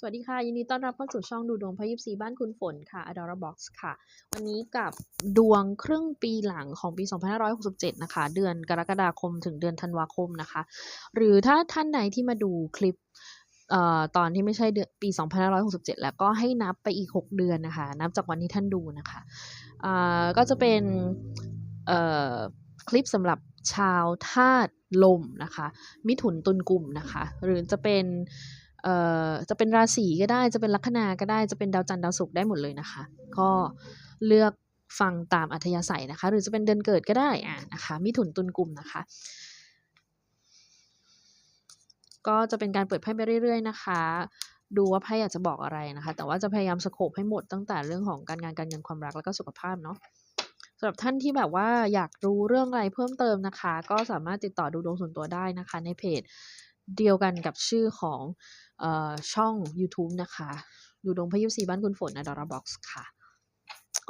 สวัสดีค่ะ ยินดีต้อนรับเข้าสู่ช่องดูดวงพยิบสีบ้านคุณฝนค่ะ Adora Box ค่ะ วันนี้กับดวงครึ่งปีหลังของปี 2567 นะคะ เดือนกรกฎาคมถึงเดือนธันวาคมนะคะ หรือถ้าท่านใดที่มาดูคลิปออตอนที่ไม่ใช่เดือนปี 2567 แล้วก็ให้นับไปอีก 6 เดือนนะคะ นับจากวันที่ท่านดูนะคะก็จะเป็นคลิปสำหรับชาวธาตุลมนะคะ มิถุนตุลกลุ่มนะคะ หรือจะเป็น อ่อจะเป็นราศีก็ได้จะเป็นลัคนาก็ได้จะเป็นดาวจันทร์ดาวศุกร์ได้หมดเลยนะคะ ก็เลือกฟังตามอัธยาศัยนะคะ หรือจะเป็นเดือนเกิดก็ได้อะนะคะมิถุนตุลกลุ่มนะคะ ก็จะเป็นการเปิดไพ่ไปเรื่อยๆนะคะ ดูว่าไพ่อยากจะบอกอะไรนะคะ แต่ว่าจะพยายามสโคปให้หมดตั้งแต่เรื่องของการงานการเงินความรักแล้วก็สุขภาพเนาะสำหรับท่านที่แบบว่าอยากรู้เรื่องอะไรเพิ่มเติมนะคะ ก็สามารถติดต่อดูดวงส่วนตัวได้นะคะ ในเพจเดียวกันกับชื่อของ ช่อง YouTube นะคะดูดงพยุสีบ้านคุณฝนนะดอราบ็อกซ์ค่ะ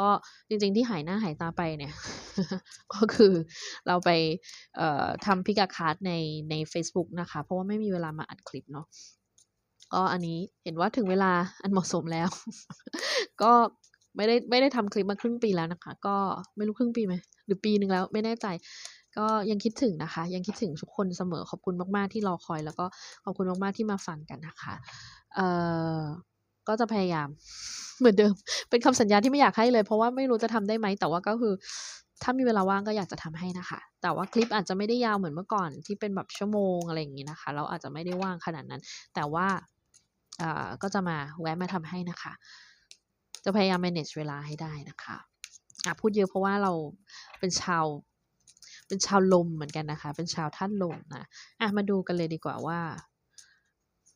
ก็จริงๆที่หายหน้าหายตาไปเนี่ย ก็คือเราไปทำพิกาคาร์ดในใน Facebook นะคะ เพราะว่าไม่มีเวลามาอัดคลิปเนาะก็อันนี้เห็นว่าถึงเวลาอันเหมาะสมแล้ว ก็ไม่ได้ไม่ได้ทำคลิปมาครึ่งปีแล้วนะคะ ก็ไม่รู้ครึ่งปีไหมหรือปีหนึ่งแล้วไม่แน่ใจ ก็ยังคิดถึงนะคะ ยังคิดถึงทุกคนเสมอขอบคุณมาก ๆ ที่รอคอย แล้วก็ขอบคุณมาก ๆ ที่มาฟังกันนะคะเอ่อก็จะพยายามเหมือนเดิม เป็นคำสัญญาที่ไม่อยากให้เลย เพราะว่าไม่รู้จะทำได้ไหมแต่ว่าก็คือ ถ้ามีเวลาว่างก็อยากจะทำให้นะคะ แต่ว่าคลิปอาจจะไม่ได้ยาวเหมือนเมื่อก่อนที่เป็นแบบชั่วโมงอะไรอย่างงี้นะคะ เราอาจจะไม่ได้ว่างขนาดนั้น แต่ว่าเอ่อก็จะมาแวะมาทำให้นะคะ จะพยายาม manage เวลาให้ได้นะคะอะพูดเยอะเพราะว่าเราเป็นชาว เป็นชาวลมเหมือนกันนะคะ เป็นชาวท่านลมนะอะมาดูกันเลยดีกว่าว่า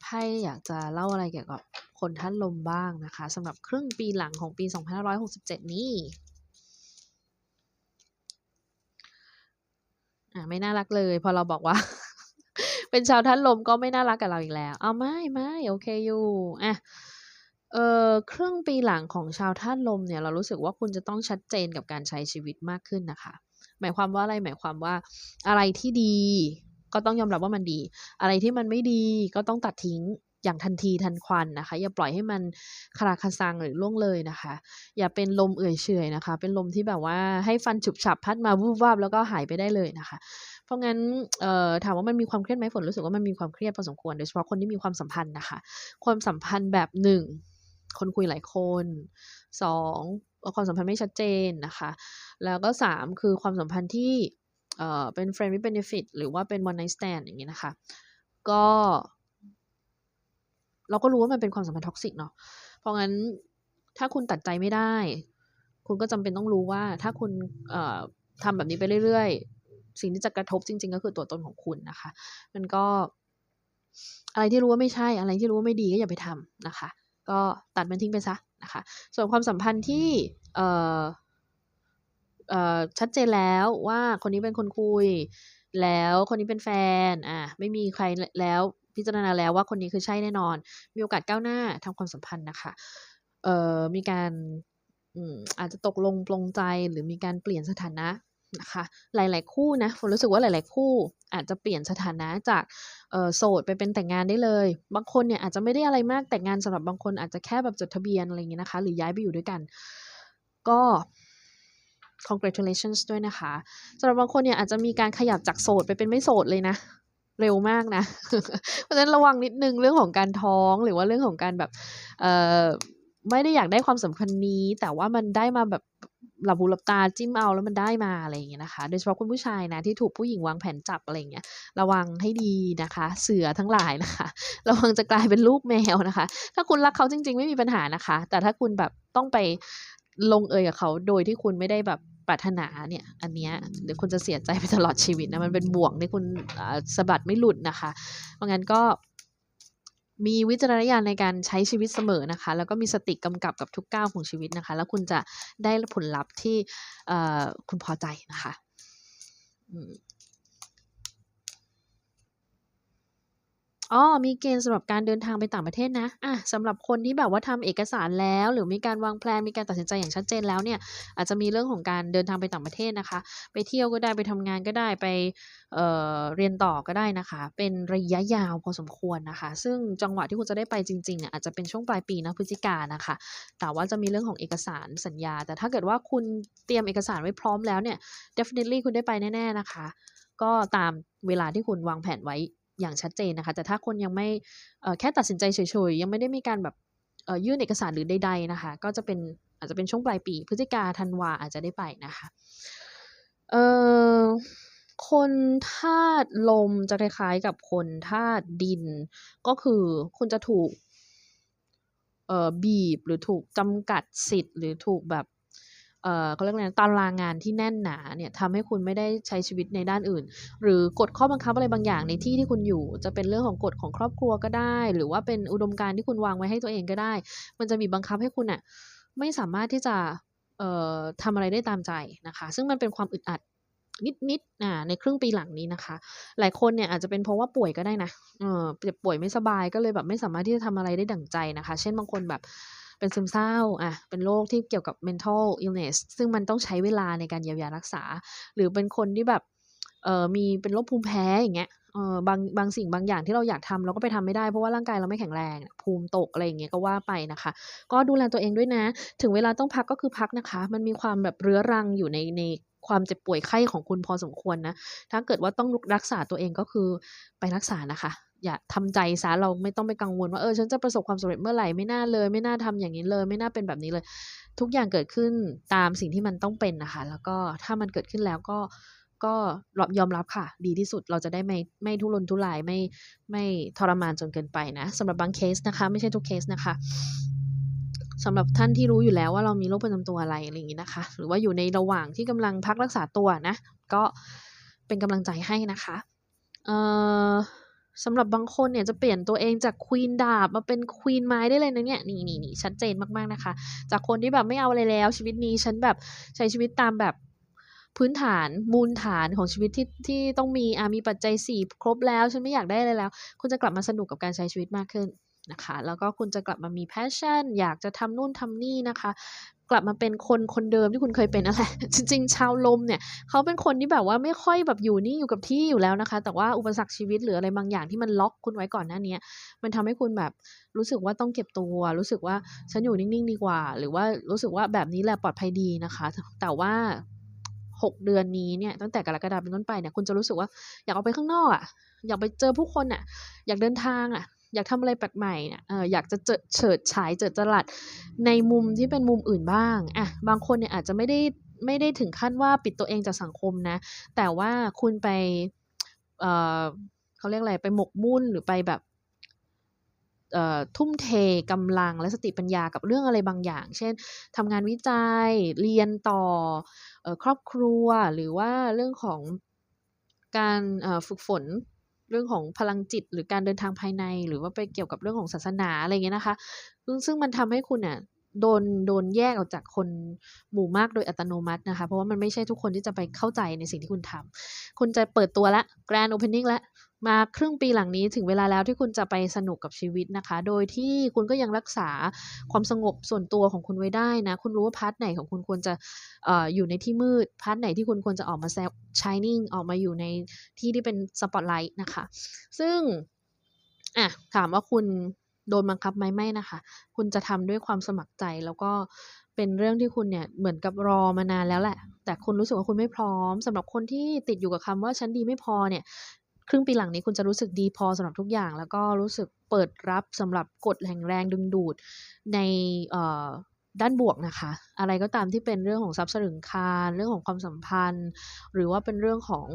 ไพ่อยากจะเล่าอะไรเกี่ยวกับคนท่านลมบ้างนะคะสำหรับครึ่งปีหลังของปี 2567 นี้อะไม่น่ารักเลย พอเราบอกว่า เป็นชาวท่านลมก็ไม่น่ารักกับเราอีกแล้ว เอาไม่ไม่โอเคอยู่อะเออครึ่งปีหลังของชาวท่านลมเนี่ย เรารู้สึกว่าคุณจะต้องชัดเจนกับการใช้ชีวิตมากขึ้นนะคะ หมายความว่าอะไรหมายความว่าอะไรที่ดีก็ต้องยอมรับว่ามันดี อะไรที่มันไม่ดีก็ต้องตัดทิ้งอย่างทันทีทันควันนะคะ อย่าปล่อยให้มันคลาคาซังหรือล่วงเลยนะคะ อย่าเป็นลมเอื่อยเฉยนะคะ เป็นลมที่แบบว่าให้ฟันฉุบฉับพัดมาวูบวาบแล้วก็หายไปได้เลยนะคะ เพราะงั้นถามว่ามันมีความเครียดไหมฝนรู้สึกว่ามันมีความเครียดพอสมควรโดยเฉพาะคนที่มีความสัมพันธ์นะคะ ความสัมพันธ์แบบหนึ่งคนคุยหลายคนสอง ความสัมพันธ์ไม่ชัดเจนนะคะ แล้วก็สามคือความสัมพันธ์ที่เอ่อเป็น friend with benefit หรือว่าเป็น one night stand อย่างนี้นะคะ ก็ เราก็รู้ว่ามันเป็นความสัมพันธ์ท็อกซิกเนาะเพราะงั้นถ้าคุณตัดใจไม่ได้ คุณก็จำเป็นต้องรู้ว่าถ้าคุณเอ่อทำแบบนี้ไปเรื่อยๆ สิ่งที่จะกระทบจริง ๆ ก็คือตัวตนของคุณนะคะ มันก็ อะไรที่รู้ว่าไม่ใช่ อะไรที่รู้ว่าไม่ดีก็อย่าไปทำนะคะ ก็ตัดมันทิ้งไปซะ นะคะ ส่วนความสัมพันธ์ที่เเชัดเจนแล้วว่าคนนี้เป็นคนคุย แล้วคนนี้เป็นแฟนอะไม่มีใครแล้วพิจารณาแล้วว่าคนนี้คือใช่แน่นอน มีโอกาสก้าวหน้าทางความสัมพันธ์นะคะเอ่อมีการอืมอาจจะตกลงปลงใจหรือมีการเปลี่ยนสถานะ นะคะ หลาย ๆ คู่นะฝนรู้สึกว่าหลาย ๆ คู่ อาจจะเปลี่ยนสถานะจากโสดไปเป็นแต่งงานได้เลย บางคนเนี่ยอาจจะไม่ได้อะไรมากแต่งงานสำหรับบางคนอาจจะแค่แบบจดทะเบียนอะไรอย่างเงี้ยนะคะ หรือย้ายไปอยู่ด้วยกัน ก็ congratulations ด้วยนะคะสำหรับบางคนเนี่ยอาจจะมีการขยับจากโสดไปเป็นไม่โสดเลยนะเร็วมากนะ เพราะฉะนั้นระวังนิดนึงเรื่องของการท้องหรือว่าเรื่องของการแบบ เอ่อ ไม่ได้อยากได้ความสำคัญนี้ แต่ว่ามันได้มาแบบ หลับหูหลับตาจิ้มเอาแล้วมันได้มาอะไรอย่างเงี้ยนะคะ โดยเฉพาะคุณผู้ชายนะที่ถูกผู้หญิงวางแผนจับอะไรอย่างเงี้ยระวังให้ดีนะคะ เสือทั้งหลายนะคะ ระวังจะกลายเป็นลูกแมวนะคะ ถ้าคุณรักเขาจริง ๆ ไม่มีปัญหานะคะ แต่ถ้าคุณแบบต้องไปลงเอยกับเขาโดยที่คุณไม่ได้แบบปรารถนาเนี่ยอันเนี้ยเดี๋ยวคุณจะเสียใจไปตลอดชีวิตนะมันเป็นบ่วงที่คุณอ่าสะบัดไม่หลุดนะคะ เพราะงั้นก็ มีวิจารณญาณในการใช้ชีวิตเสมอนะคะ แล้วก็มีสติกำกับกับทุกก้าวของชีวิตนะคะ แล้วคุณจะได้ผลลัพธ์ที่คุณพอใจนะคะ อ๋อมีเกณฑ์สำหรับการเดินทางไปต่างประเทศนะอะสำหรับคนที่แบบว่าทำเอกสารแล้ว หรือมีการวางแพลนมีการตัดสินใจอย่างชัดเจนแล้วเนี่ยอาจจะมีเรื่องของการเดินทางไปต่างประเทศนะคะ ไปเที่ยวก็ได้ไปทำงานก็ได้ไปเเรียนต่อก็ได้นะคะ เป็นระยะยาวพอสมควรนะคะ ซึ่งจังหวะที่คุณจะได้ไปจริงๆอะอาจจะเป็นช่วงปลายปีนะพฤศจิกานะคะ แต่ว่าจะมีเรื่องของเอกสารสัญญา แต่ถ้าเกิดว่าคุณเตรียมเอกสารไว้พร้อมแล้วเนี่ย definitely คุณได้ไปแน่ๆนะคะ ก็ตามเวลาที่คุณวางแผนไว้ อย่างชัดเจนนะคะ แต่ถ้าคนยังไม่เแค่ตัดสินใจเฉยๆ ยังไม่ได้มีการแบบเยื่นเอกสารหรือใดๆนะคะ ก็จะเป็นอาจจะเป็นช่วงปลายปี พฤศจิกาธันวาอาจจะได้ไปนะคะเอ่อคนธาตุลมจะคล้ายๆกับคนธาตุดิน ก็คือคุณจะถูกเอ่อบีบหรือถูกจำกัดสิทธิ์ หรือถูกแบบ เอ่อเขาเรียกอะไรตารางงานที่แน่นหนาเนี่ยทำให้คุณไม่ได้ใช้ชีวิตในด้านอื่น หรือกฎข้อบังคับอะไรบางอย่างในที่ที่คุณอยู่ จะเป็นเรื่องของกฎของครอบครัวก็ได้ หรือว่าเป็นอุดมการณ์ที่คุณวางไว้ให้ตัวเองก็ได้ มันจะบีบังคับให้คุณน่ะไม่สามารถที่จะเอ่อทำอะไรได้ตามใจนะคะ ซึ่งมันเป็นความอึดอัดนิดๆอ่าในครึ่งปีหลังนี้นะคะ หลายคนเนี่ยอาจจะเป็นเพราะว่าป่วยก็ได้นะเออเจ็บป่วยไม่สบายก็เลยแบบไม่สามารถที่จะทำอะไรได้ดั่งใจนะคะ เช่นบางคนแบบ เป็นซึมเศร้าอะเป็นโรคที่เกี่ยวกับ mental illness ซึ่งมันต้องใช้เวลาในการเยียวยารักษา หรือเป็นคนที่แบบเอ่อมีเป็นโรคภูมิแพ้อย่างเงี้ยเออบางบางสิ่งบางอย่างที่เราอยากทำเราก็ไปทำไม่ได้เพราะว่าร่างกายเราไม่แข็งแรง ภูมิตกอะไรอย่างเงี้ยก็ว่าไปนะคะ ก็ดูแลตัวเองด้วยนะ ถึงเวลาต้องพักก็คือพักนะคะ มันมีความแบบเรื้อรังอยู่ในในความเจ็บป่วยไข้ของคุณพอสมควรนะ ถ้าเกิดว่าต้องรักษาตัวเองก็คือไปรักษานะคะ อย่าทำใจเสียเราไม่ต้องไปกังวลว่าเออฉันจะประสบความสำเร็จเมื่อไหร่ไม่น่าเลย ไม่น่าทำอย่างงี้เลย ไม่น่าเป็นแบบนี้เลย ทุกอย่างเกิดขึ้นตามสิ่งที่มันต้องเป็นนะคะ แล้วก็ถ้ามันเกิดขึ้นแล้วก็ก็รยอมรับค่ะ ดีที่สุดเราจะได้ไม่ไม่ทุรนทุรายไม่ไม่ทรมานจนเกินไปนะสำหรับบางเคสนะคะ ไม่ใช่ทุกเคสนะคะสำหรับท่านที่รู้อยู่แล้วว่าเรามีโรคประจำตัวอะไรอะไรอย่างงี้นะคะ หรือว่าอยู่ในระหว่างที่กำลังพักรักษาตัวนะ ก็เป็นกำลังใจให้นะคะ เอ่อ สำหรับบางคนเนี่ยจะเปลี่ยนตัวเองจากควีนดาบมาเป็นควีนไม้ได้เลยนะเนี่ยนี่นี่นี่ชัดเจนมากๆนะคะ จากคนที่แบบไม่เอาอะไรแล้ว ชีวิตนี้ฉันแบบใช้ชีวิตตามแบบพื้นฐานมูลฐานของชีวิตที่ที่ต้องมีอ่ามีปัจจัยสี่ครบแล้ว ฉันไม่อยากได้อะไรแล้ว คุณจะกลับมาสนุกกับการใช้ชีวิตมากขึ้น นะคะ แล้วก็คุณจะกลับมามี passion อยากจะทำนู่นทำนี่นะคะ กลับมาเป็นคนคนเดิมที่คุณเคยเป็นนั่นแหละจริง ๆ ชาวลมเนี่ย เขาเป็นคนที่แบบว่าไม่ค่อยแบบอยู่นิ่งอยู่กับที่อยู่แล้วนะคะ แต่ว่าอุปสรรคชีวิตหรืออะไรบางอย่างที่มันล็อกคุณไว้ก่อนหน้านี้มันทำให้คุณแบบรู้สึกว่าต้องเก็บตัว รู้สึกว่าฉันอยู่นิ่ง ๆ ดีกว่า หรือว่ารู้สึกว่าแบบนี้แหละปลอดภัยดีนะคะ แต่ว่า6 เดือนนี้เนี่ยตั้งแต่กรกฎาเป็นต้นไปเนี่ยคุณจะรู้สึกว่าอยากออกไปข้างนอกอะอยากไปเจอผู้คนน่ะ อยากเดินทางอะ อยากทำอะไรแปลกใหม่เนี่ยออยากจะเจิดเฉิดฉายเจิดจรัสในมุมที่เป็นมุมอื่นบ้างอะบางคนเนี่ยอาจจะไม่ได้ไม่ได้ถึงขั้นว่าปิดตัวเองจากสังคมนะ แต่ว่าคุณไปเอ่อเขาเรียกอะไรไปหมกมุ่นหรือไปแบบเอ่อทุ่มเทกำลังและสติปัญญากับเรื่องอะไรบางอย่าง เช่นทำงานวิจัย เรียนต่ออครอบครัว หรือว่าเรื่องของการฝึกฝน เรื่องของพลังจิต หรือการเดินทางภายใน หรือว่าไปเกี่ยวกับเรื่องของศาสนาอะไรเงี้ยนะคะ ซึ่งซึ่งมันทำให้คุณน่ะ โดนโดนแยกออกจากคนหมู่มากโดยอัตโนมัตินะคะ เพราะว่ามันไม่ใช่ทุกคนที่จะไปเข้าใจในสิ่งที่คุณทำคุณจะเปิดตัวแล้ว Grand Opening แล้วมาครึ่งปีหลังนี้ถึงเวลาแล้วที่คุณจะไปสนุกกับชีวิตนะคะ โดยที่คุณก็ยังรักษาความสงบส่วนตัวของคุณไว้ได้นะ คุณรู้ว่าพาร์ตไหนของคุณควรจะอออยู่ในที่มืด พาร์ตไหนที่คุณควรจะออกมาแซว shining ออกมาอยู่ในที่ที่เป็นสปอตไลต์นะคะ ซึ่งอะถามว่าคุณ โดนบังคับไหมไม่นะคะ คุณจะทำด้วยความสมัครใจแล้วก็เป็นเรื่องที่คุณเนี่ยเหมือนกับรอมานานแล้วแหละ แต่คุณรู้สึกว่าคุณไม่พร้อมสำหรับคนที่ติดอยู่กับคำว่าฉันดีไม่พอเนี่ยครึ่งปีหลังนี้คุณจะรู้สึกดีพอสำหรับทุกอย่าง แล้วก็รู้สึกเปิดรับสำหรับกฎแห่งแรงดึงดูดในเอ่อด้านบวกนะคะ อะไรก็ตามที่เป็นเรื่องของทรัพย์สรึงคานเรื่องของความสัมพันธ์ หรือว่าเป็นเรื่องของ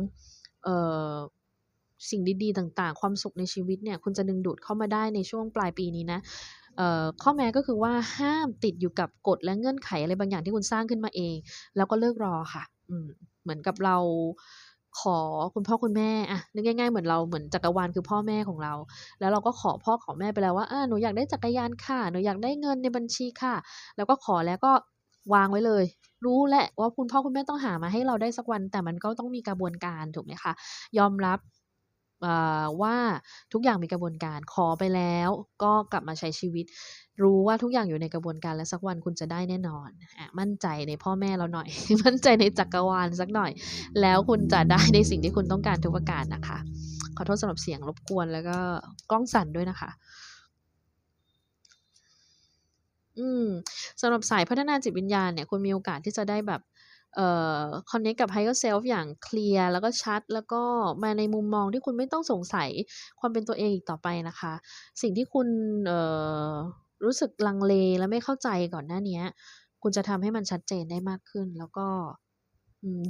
เอ่อ สิ่งดีๆต่างๆ ความสุขในชีวิตเนี่ยคุณจะดึงดูดเข้ามาได้ในช่วงปลายปีนี้นะข้อแม้ก็คือว่าห้ามติดอยู่กับกฎและเงื่อนไขอะไรบางอย่างที่คุณสร้างขึ้นมาเอง แล้วก็เลิกรอค่ะอืเหมือนกับเราขอคุณพ่อคุณแม่อะนึกง่ายๆเหมือนเราเหมือนจักรวาลคือพ่อแม่ของเรา แล้วเราก็ขอพ่อขอแม่ไปแล้วว่าอาหนูอยากได้จักรยานค่ะหนูอยากได้เงินในบัญชีค่ะ แล้วก็ขอแล้วก็วางไว้เลย รู้แหละว่าคุณพ่อคุณแม่ต้องหามาให้เราได้สักวัน แต่มันก็ต้องมีกระบวนการถูกไหมคะยอมรับ ว่าทุกอย่างมีกระบวนการขอไปแล้ว ก็กลับมาใช้ชีวิต รู้ว่าทุกอย่างอยู่ในกระบวนการและสักวันคุณจะได้แน่นอนอมั่นใจในพ่อแม่เราหน่อย มั่นใจในจักรวาลสักหน่อย แล้วคุณจะได้ในสิ่งที่คุณต้องการทุกประการนะคะ ขอโทษสำหรับเสียงรบกวนแล้วก็กล้องสั่นด้วยนะคะอืมสำหรับสายพัฒนาจิตวิญญาณเนี่ยคุณมีโอกาสที่จะได้แบบ เอ่อ connect กับ higher self อย่างเคลียร์แล้วก็ชัด แล้วก็มาในมุมมองที่คุณไม่ต้องสงสัยความเป็นตัวเองอีกต่อไปนะคะ สิ่งที่คุณเอ่อรู้สึกลังเลและไม่เข้าใจก่อนหน้านี้คุณจะทำให้มันชัดเจนได้มากขึ้น แล้วก็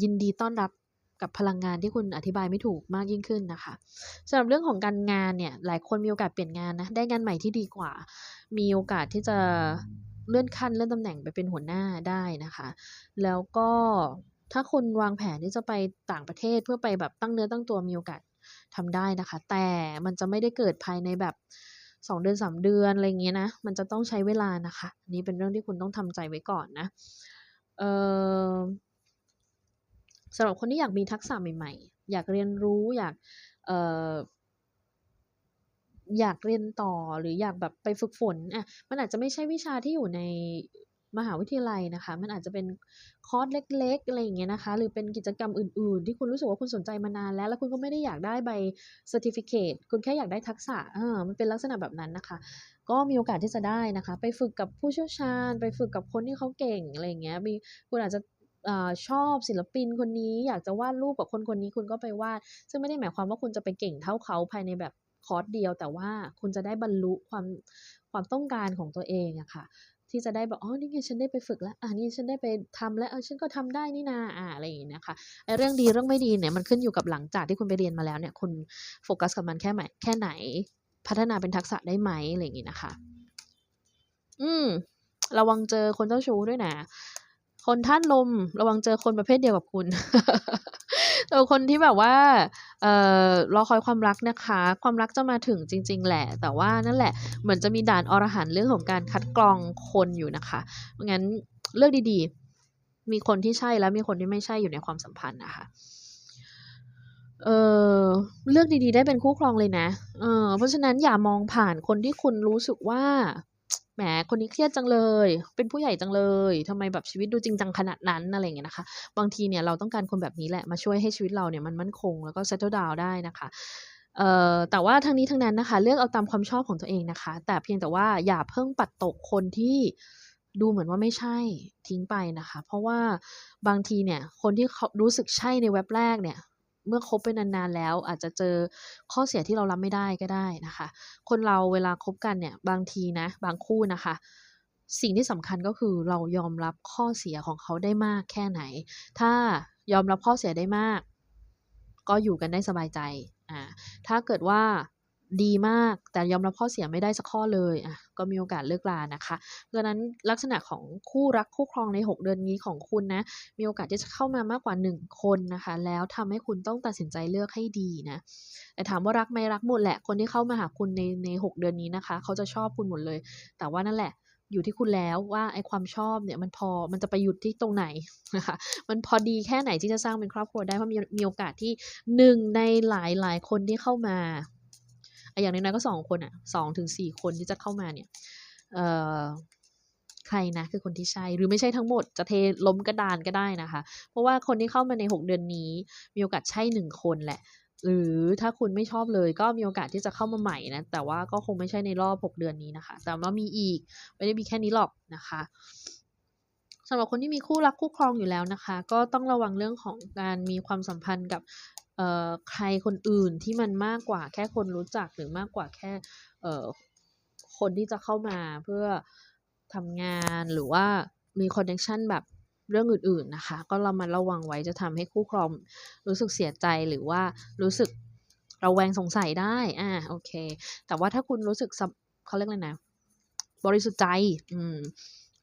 ยินดีต้อนรับกับพลังงานที่คุณอธิบายไม่ถูกมากยิ่งขึ้นนะคะสำหรับเรื่องของการงานเนี่ย หลายคนมีโอกาสเปลี่ยนงานนะ ได้งานใหม่ที่ดีกว่า มีโอกาสที่จะ เลื่อนขั้นเลื่อนตำแหน่งไปเป็นหัวหน้าได้นะคะ แล้วก็ถ้าคุณวางแผนที่จะไปต่างประเทศเพื่อไปแบบตั้งเนื้อตั้งตัวมีโอกาสทำได้นะคะ แต่มันจะไม่ได้เกิดภายในแบบสองเดือนสามเดือนอะไรเงี้ยนะ มันจะต้องใช้เวลานะคะนนี้เป็นเรื่องที่คุณต้องทำใจไว้ก่อนนะ เอ่อสำหรับคนที่อยากมีทักษะใหม่ ๆ อยากเรียนรู้อยาก เอ่อ อยากเรียนต่อหรืออยากแบบไปฝึกฝนอะมันอาจจะไม่ใช่วิชาที่อยู่ในมหาวิทยาลัยนะคะ มันอาจจะเป็นคอร์สเล็กๆอะไรอย่างเงี้ยนะคะ หรือเป็นกิจกรรมอื่นๆ ที่คุณรู้สึกว่าคุณสนใจมานานแล้ว แล้วคุณก็ไม่ได้อยากได้ใบ certificate คุณแค่อยากได้ทักษะเออมันเป็นลักษณะแบบนั้นนะคะ ก็มีโอกาสที่จะได้นะคะ ไปฝึกกับผู้เชี่ยวชาญ ไปฝึกกับคนที่เขาเก่งอะไรอย่างเงี้ยมีคุณอาจจะอ่อชอบศิลปินคนนี้ อยากจะวาดรูปกับคนคนนี้คุณก็ไปวาด ซึ่งไม่ได้หมายความว่าคุณจะไปเก่งเท่าเขาภายในแบบ คอร์สเดียว แต่ว่าคุณจะได้บรรลุความความต้องการของตัวเองอะค่ะ ที่จะได้แบบอ๋อนี่ไงฉันได้ไปฝึกแล้วอ่านี่ฉันได้ไปทำแล้วเออฉันก็ทำได้นี่นาอ่าอะไรอย่างเงี้ยนะคะไอ้เรื่องดีเรื่องไม่ดีเนี่ยมันขึ้นอยู่กับหลังจากที่คุณไปเรียนมาแล้วเนี่ยคุณโฟกัสกับมันแค่ไหนแค่ไหน พัฒนาเป็นทักษะได้ไหมอะไรอย่างงี้นะคะ อืมระวังเจอคนเจ้าชู้ด้วยนะ คนธาตุลมระวังเจอคนประเภทเดียวกับคุณเออคนที่แบบว่าเอ่อรอคอยความรักนะคะ ความรักจะมาถึงจริง ๆ แหละ แต่ว่านั่นแหละเหมือนจะมีด่านอรหันต์เรื่องของการคัดกรองคนอยู่นะคะเพราะงั้นเลือกดีๆ มีคนที่ใช่แล้วมีคนที่ไม่ใช่อยู่ในความสัมพันธ์นะคะเออเลือกดีๆ ได้เป็นคู่ครองเลยนะ เออเพราะฉะนั้นอย่ามองผ่านคนที่คุณรู้สึกว่า แหมคนนี้เครียดจังเลย เป็นผู้ใหญ่จังเลยทำไมแบบชีวิตดูจริงจังขนาดนั้นอะไรเงี้ยนะคะ บางทีเนี่ยเราต้องการคนแบบนี้แหละมาช่วยให้ชีวิตเราเนี่ยมันมั่นคงแล้วก็ settle down ได้นะคะเอ่อแต่ว่าทั้งนี้ทั้งนั้นนะคะ เลือกเอาตามความชอบของตัวเองนะคะ แต่เพียงแต่ว่าอย่าเพิ่งปัดตกคนที่ดูเหมือนว่าไม่ใช่ทิ้งไปนะคะ เพราะว่าบางทีเนี่ยคนที่เขารู้สึกใช่ในเว็บแรกเนี่ย เมื่อคบไปนานๆแล้ว อาจจะเจอข้อเสียที่เรารับไม่ได้ก็ได้นะคะ คนเราเวลาคบกันเนี่ยบางทีนะบางคู่นะคะสิ่งที่สำคัญก็คือเรายอมรับข้อเสียของเขาได้มากแค่ไหน ถ้ายอมรับข้อเสียได้มาก ก็อยู่กันได้สบายใจ อ่า ถ้าเกิดว่า ดีมากแต่ยอมรับข้อเสียไม่ได้สักข้อเลยอะก็มีโอกาสเลิกลานะคะเพราะนั้นลักษณะของคู่รักคู่ครองใน 6 เดือนนี้ของคุณนะมีโอกาสที่จะเข้ามามากกว่า 1 คนนะคะ แล้วทำให้คุณต้องตัดสินใจเลือกให้ดีนะแต่ถามว่ารักไหมรักหมดแหละคนที่เข้ามาหาคุณในใน6เดือนนี้นะคะ เขาจะชอบคุณหมดเลย แต่ว่านั่นแหละอยู่ที่คุณแล้วว่าไอ้ความชอบเนี่ยมันพอมันจะไปหยุดที่ตรงไหนนะคะมันพอดีแค่ไหนที่จะสร้างเป็นครอบครัวได้เพราะมีมีโอกาสที่หนึ่งในหลายหลายคนที่เข้ามา อย่างน้อยๆก็สองคนอะสองถึงสี่คนที่จะเข้ามาเนี่ยเอ่อใครนะคือคนที่ใช่หรือไม่ใช่ทั้งหมดจะเทล้มกระดานก็ได้นะคะ เพราะว่าคนที่เข้ามาใน 6 เดือนนี้ มีโอกาสใช่หนึ่งคนแหละ หรือถ้าคุณไม่ชอบเลยก็มีโอกาสที่จะเข้ามาใหม่นะ แต่ว่าก็คงไม่ใช่ในรอบ 6 เดือนนี้นะคะ แต่ว่ามีอีกไม่ได้มีแค่นี้หรอกนะคะสำหรับคนที่มีคู่รักคู่ครองอยู่แล้วนะคะ ก็ต้องระวังเรื่องของการมีความสัมพันธ์กับ ใครคนอื่นที่มันมากกว่าแค่คนรู้จักหรือมากกว่าแค่คนที่จะเข้ามาเพื่อทำงานหรือว่ามีคอนเนคชันแบบเรื่องอื่นๆนะคะ ก็เรามาระวังไว้จะทำให้คู่ครองรู้สึกเสียใจหรือว่ารู้สึกระแวงสงสัยได้ อ่า โอเค แต่ว่าถ้าคุณรู้สึกเขาเรียกอะไรนะ บริสุทธิ์ใจ อืม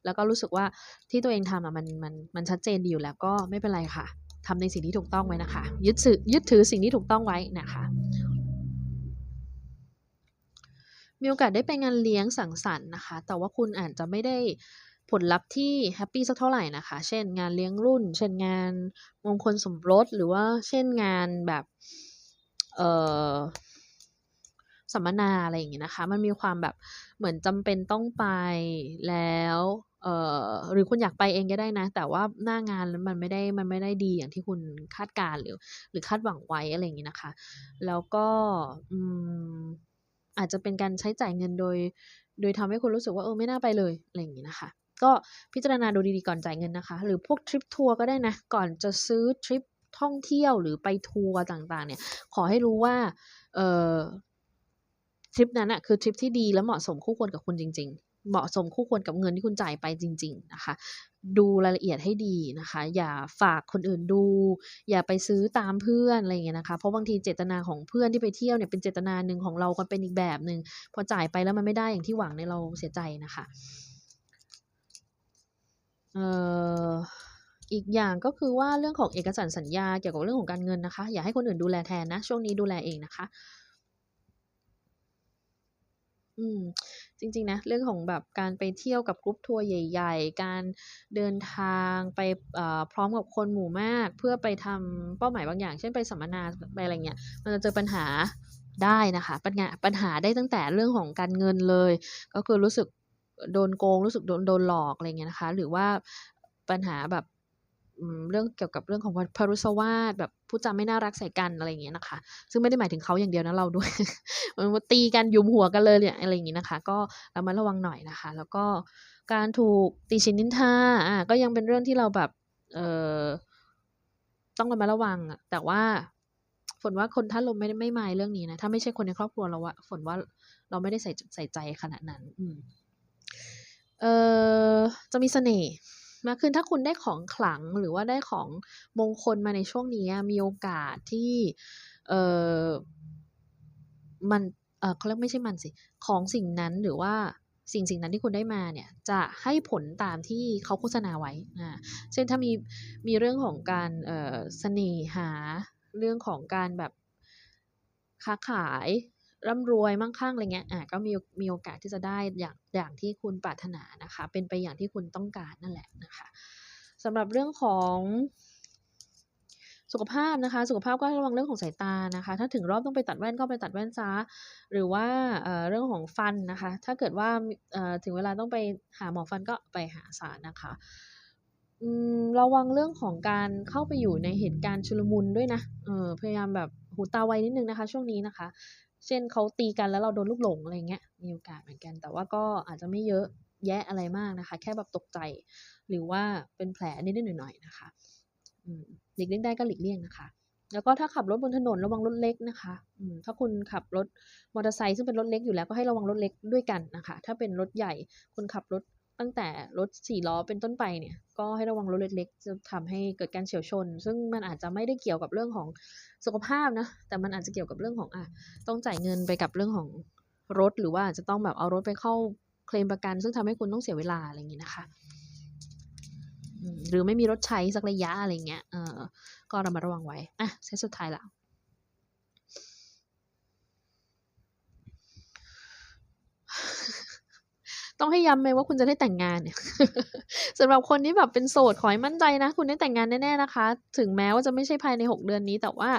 แล้วก็รู้สึกว่าที่ตัวเองทำอะมันมันมันชัดเจนดีอยู่แล้วก็ไม่เป็นไรค่ะ ทำในสิ่งที่ถูกต้องไว้นะคะ ยึดถือยึดถือสิ่งที่ถูกต้องไว้นะคะ มีโอกาสได้ไปงานเลี้ยงสังสรรค์นะคะ แต่ว่าคุณอาจจะไม่ได้ผลลัพธ์ที่แฮปปี้สักเท่าไหร่นะคะ เช่นงานเลี้ยงรุ่น เช่นงานมงคลสมรส หรือว่าเช่นงานแบบ เอ่อ สัมมนาอะไรอย่างเงี้ยนะคะ มันมีความแบบเหมือนจำเป็นต้องไปแล้วเอ่อหรือคุณอยากไปเองก็ได้นะ แต่ว่าหน้างานแล้วมันไม่ได้มันไม่ได้ดีอย่างที่คุณคาดการณ์หรือ หรือคาดหวังไว้อะไรอย่างงี้นะคะ แล้วก็อืมอาจจะเป็นการใช้จ่ายเงินโดย โดยทำให้คุณรู้สึกว่าเออไม่น่าไปเลยอะไรอย่างงี้นะคะ ก็พิจารณาดูดีๆก่อนจ่ายเงินนะคะ หรือพวกทริปทัวร์ก็ได้นะ ก่อนจะซื้อทริปท่องเที่ยวหรือไปทัวร์ต่างๆ เนี่ย ขอให้รู้ว่าเอ่อ ทริปนั้นน่ะคือทริปที่ดีและเหมาะสมคู่ควรกับคุณจริง ๆ เหมาะสมคู่ควรกับเงินที่คุณจ่ายไปจริง ๆ นะคะ ดูรายละเอียดให้ดีนะคะ อย่าฝากคนอื่นดู อย่าไปซื้อตามเพื่อนอะไรอย่างเงี้ยนะคะ เพราะบางทีเจตนาของเพื่อนที่ไปเที่ยวเนี่ยเป็นเจตนาหนึ่งของเราก็เป็นอีกแบบหนึ่งพอจ่ายไปแล้วมันไม่ได้อย่างที่หวังเนี่ยเราเสียใจนะคะเอ่ออีกอย่างก็คือว่าเรื่องของเอกสารสัญญาเกี่ยวกับเรื่องของการเงินนะคะ อย่าให้คนอื่นดูแลแทนนะ ช่วงนี้ดูแลเองนะคะ อืม จริง ๆ นะ เรื่องของแบบการไปเที่ยวกับกรุ๊ปทัวร์ใหญ่ ๆ การเดินทางไป เอ่อ พร้อมกับคนหมู่มาก เพื่อไปทำเป้าหมายบางอย่าง เช่น ไปสัมมนา ไปอะไรเงี้ย มันจะเจอปัญหาได้นะคะ ปัญญาปัญหาได้ตั้งแต่เรื่องของการเงินเลย ก็คือรู้สึกโดนโกง รู้สึกโดน โดนหลอก อะไรเงี้ยนะคะ หรือว่าปัญหาแบบ เรื่องเกี่ยวกับเรื่องของพพรุสวาทแบบพูดจาไม่น่ารักใส่กันอะไรอย่างเงี้ยนะคะ ซึ่งไม่ได้หมายถึงเขาอย่างเดียวนะเราด้วยมือนว่าตีกันยุมหัวกันเลยเนี่ยอะไรอย่างงี้นะคะ ก็ระมัดระวังหน่อยนะคะ แล้วก็การถูกติฉินนินทาอาก็ยังเป็นเรื่องที่เราแบบเอ่อต้องระมัดระวังอะแต่ว่าฝนว่าคนธาตุลมไม่ได้ไม่ mind เรื่องนี้นะถ้าไม่ใช่คนในครอบครัวเราอะฝนว่าเราไม่ได้ใส่ใส่ใจขนาดนั้น อืมเอ่อจะมีเสน่ห์ มากขึ้น ถ้าคุณได้ของขลังหรือว่าได้ของมงคลมาในช่วงนี้มีโอกาสที่เออมันเออเขาเรียกไม่ใช่มันสิ ของสิ่งนั้นหรือว่าสิ่งสิ่งนั้นที่คุณได้มาเนี่ยจะให้ผลตามที่เขาโฆษณาไว้อาเช่นถ้ามีมีเรื่องของการเออเสน่หาเรื่องของการแบบค้าขาย ร่ำรวยมั่งคั่งอะไรเงี้ยอ่าก็มีมีโอกาสที่จะได้อย่างอย่างที่คุณปรารถนานะคะ เป็นไปอย่างที่คุณต้องการนั่นแหละนะคะสำหรับเรื่องของสุขภาพนะคะ สุขภาพก็ระวังเรื่องของสายตานะคะ ถ้าถึงรอบต้องไปตัดแว่นก็ไปตัดแว่นเสียหรือว่าเอ่อเรื่องของฟันนะคะ ถ้าเกิดว่าเอ่อถึงเวลาต้องไปหาหมอฟันก็ไปหาเสียนะคะอืมระวังเรื่องของการเข้าไปอยู่ในเหตุการณ์ชุลมุนด้วยนะเออพยายามแบบหูตาไวนิดนึงนะคะ ช่วงนี้นะคะ เช่นเขาตีกันแล้วเราโดนลูกหลงอะไรเงี้ย มีโอกาสเหมือนกัน แต่ว่าก็อาจจะไม่เยอะแยะอะไรมากนะคะ แค่แบบตกใจ หรือว่าเป็นแผลนิดๆหน่อยๆนะคะหลีกเลี่ยงได้ก็หลีกเลี่ยงนะคะ แล้วก็ถ้าขับรถบนถนนระวังรถเล็กนะคะอืถ้าคุณขับรถมอเตอร์ไซค์ซึ่งเป็นรถเล็กอยู่แล้วก็ให้ระวังรถเล็กด้วยกันนะคะ ถ้าเป็นรถใหญ่คุณขับรถ ตั้งแต่รถ4ล้อเป็นต้นไปเนี่ย ก็ให้ระวังรถเล็กๆ จะทำให้เกิดการเฉียวชน ซึ่งมันอาจจะไม่ได้เกี่ยวกับเรื่องของสุขภาพนะ แต่มันอาจจะเกี่ยวกับเรื่องของอาต้องจ่ายเงินไปกับเรื่องของรถ หรือว่าจะต้องแบบเอารถไปเข้าเคลมประกัน ซึ่งทำให้คุณต้องเสียเวลาอะไรอย่างี้นะคะ หรือไม่มีรถใช้สักระยะอะไรเงี้ย เออก็ระมัดระวังไว้อาเซตสุดท้ายแล้ว ต้องให้ย้ำไหมว่าคุณจะได้แต่งงานเนี่ยสำหรับคนที่แบบเป็นโสดขอให้มั่นใจนะ คุณได้แต่งงานแน่ๆนะคะ ถึงแม้ว่าจะไม่ใช่ภายใน 6 เดือนนี้ แต่ว่า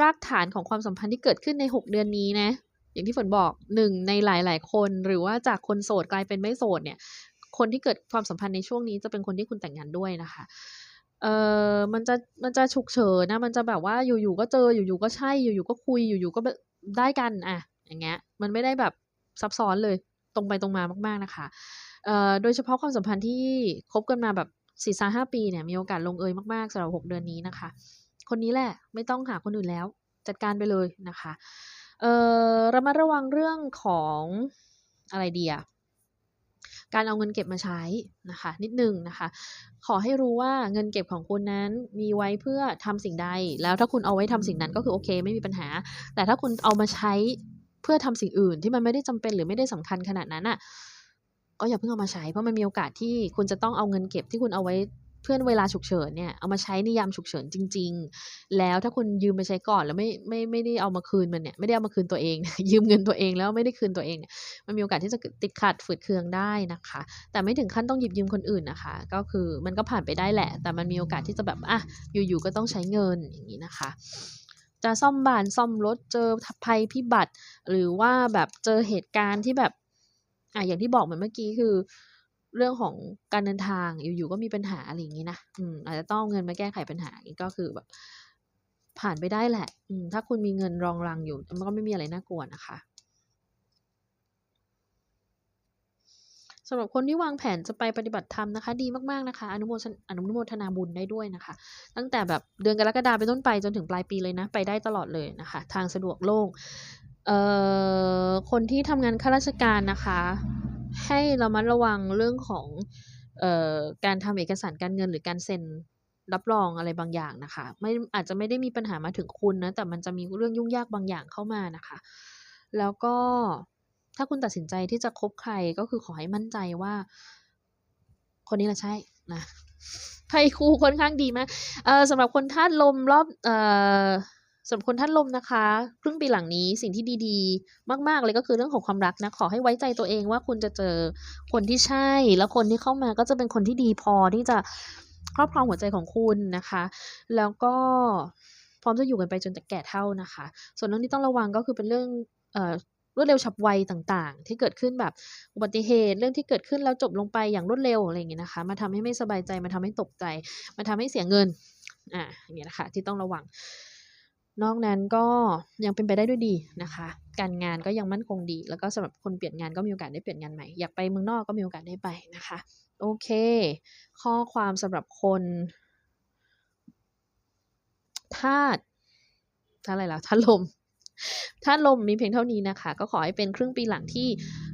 รากฐานของความสัมพันธ์ที่เกิดขึ้นใน 6 เดือนนี้นะ อย่างที่ฝนบอก1ในหลาย ๆ คนหรือว่าจากคนโสดกลายเป็นไม่โสดเนี่ย คนที่เกิดความสัมพันธ์ในช่วงนี้จะเป็นคนที่คุณแต่งงานด้วยนะคะเออมันจะมันจะฉุกเฉินนะ มันจะแบบว่าอยู่ๆก็เจออยู่ๆก็ใช่อยู่ๆก็คุยอยู่ๆก็ได้กันอาอย่างเงี้ย มันไม่ได้แบบซับซ้อนเลย ตรงไปตรงมามาก ๆนะคะโดยเฉพาะความสัมพันธ์ที่คบกันมาแบบ4-5ปีเนี่ยมีโอกาสลงเอยมากๆสำหรับ6เดือนนี้นะคะ คนนี้แหละไม่ต้องหาคนอื่นแล้วจัดการไปเลยนะคะเอ่อระมัดระวังเรื่องของอะไรดีอะการเอาเงินเก็บมาใช้นะคะ นิดหนึ่งนะคะ ขอให้รู้ว่าเงินเก็บของคุณนั้นมีไว้เพื่อทำสิ่งใด แล้วถ้าคุณเอาไว้ทำสิ่งนั้นก็คือโอเค ไม่มีปัญหา แต่ถ้าคุณเอามาใช้ เพื่อทำสิ่งอื่นที่มันไม่ได้จำเป็นหรือไม่ได้สำคัญขนาดนั้นน่ะก็อย่าเพิ่งเอามาใช้เพราะมันมีโอกาสที่คุณจะต้องเอาเงินเก็บที่คุณเอาไว้เพื่อเวลาฉุกเฉินเนี่ยเอามาใช้ในยามฉุกเฉินจริง ๆ แล้วถ้าคุณยืมไปใช้ก่อนแล้วไม่ไม่ไม่ได้เอามาคืนมันเนี่ยไม่ได้เอามาคืนตัวเอง ยืมเงินตัวเองแล้วไม่ได้คืนตัวเองเนี่ยมันมีโอกาสที่จะติดขัดฝืดเคืองได้นะคะ แต่ไม่ถึงขั้นต้องหยิบยืมคนอื่นนะคะ ก็คือมันก็ผ่านไปได้แหละ แต่มันมีโอกาสที่จะแบบอาอยู่ๆก็ต้องใช้เงินอย่างงี้นะคะ จะซ่อมบ้านซ่อมรถเจอภัยพิบัติ หรือว่าแบบเจอเหตุการณ์ที่แบบอะอย่างที่บอกเหมือนเมื่อกี้คือ เรื่องของการเดินทางอยู่ๆก็มีปัญหาอะไรอย่างนี้นะอืมอาจจะต้องเงินมาแก้ไขปัญหาก็คือแบบ ผ่านไปได้แหละ อืมถ้าคุณมีเงินรองรังอยู่มันก็ไม่มีอะไรน่ากลัวนะคะ สำหรับคนที่วางแผนจะไปปฏิบัติธรรมนะคะ ดีมากๆนะคะ อนุโมทนอนุโมทนาบุญได้ด้วยนะคะ ตั้งแต่แบบเดือนกรกฎาคมเป็นต้นไปจนถึงปลายปีเลยนะ ไปได้ตลอดเลยนะคะ ทางสะดวกโล่งเอ่อคนที่ทำงานข้าราชการนะคะ ให้เระมัดระวังเรื่องของเอ่อการทำเอกสารการเงินหรือการเซ็นรับรองอะไรบางอย่างนะคะ ไม่อาจจะไม่ได้มีปัญหามาถึงคุณนะแต่มันจะมีเรื่องยุ่งยากบางอย่างเข้ามานะคะ แล้วก็ ถ้าคุณตัดสินใจที่จะคบใครก็คือขอให้มั่นใจว่า คนนี้แหละใช่นะไพ่คู่ค่อนข้างดีมากเอ่อสำหรับคนธาตุลมรอบเอ่อสำหรับคนธาตุลมนะคะครึ่งปีหลังนี้สิ่งที่ดีๆ มาก ๆ เลยก็คือเรื่องของความรักนะขอให้ไว้ใจตัวเองว่าคุณจะเจอคนที่ใช่ แล้วคนที่เข้ามาก็จะเป็นคนที่ดีพอที่จะครอบครองหัวใจของคุณนะคะ แล้วก็พร้อมจะอยู่กันไปจนแก่เท่านะคะ ส่วนเรื่องที่ต้องระวังก็คือเป็นเรื่องเอ่อ รวดเร็วฉับไวต่างๆ ที่เกิดขึ้นแบบอุบัติเหตุ เรื่องที่เกิดขึ้นแล้วจบลงไปอย่างรวดเร็วอะไรอย่างเงี้ยนะคะมาทำให้ไม่สบายใจมาทำให้ตกใจมาทำให้เสียเงินอ่าอย่างเงี้ยนะคะที่ต้องระวัง นอกนั้นก็ยังเป็นไปได้ด้วยดีนะคะ การงานก็ยังมั่นคงดี แล้วก็สำหรับคนเปลี่ยนงานก็มีโอกาสได้เปลี่ยนงานใหม่อยากไปเมืองนอกก็มีโอกาสได้ไปนะคะ โอเค ข้อความสำหรับคนธาตุธาตุอะไรล่ะธาตุลม ธาลมมีเพียงเท่านี้นะคะ ก็ขอให้เป็นครึ่งปีหลังที่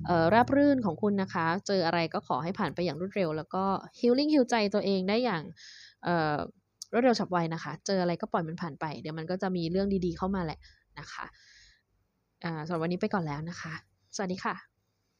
เอ่อราบรื่นของคุณนะคะ เจออะไรก็ขอให้ผ่านไปอย่างรวดเร็ว แล้วก็ฮิลลิ่งฮิลใจตัวเองได้อย่างรวดเร็วฉับไวนะคะ เจออะไรก็ปล่อยมันผ่านไป เดี๋ยวมันก็จะมีเรื่องดีๆเข้ามาแหละนะคะอ่าสำหรับวันนี้ไปก่อนแล้วนะคะ สวัสดีค่ะ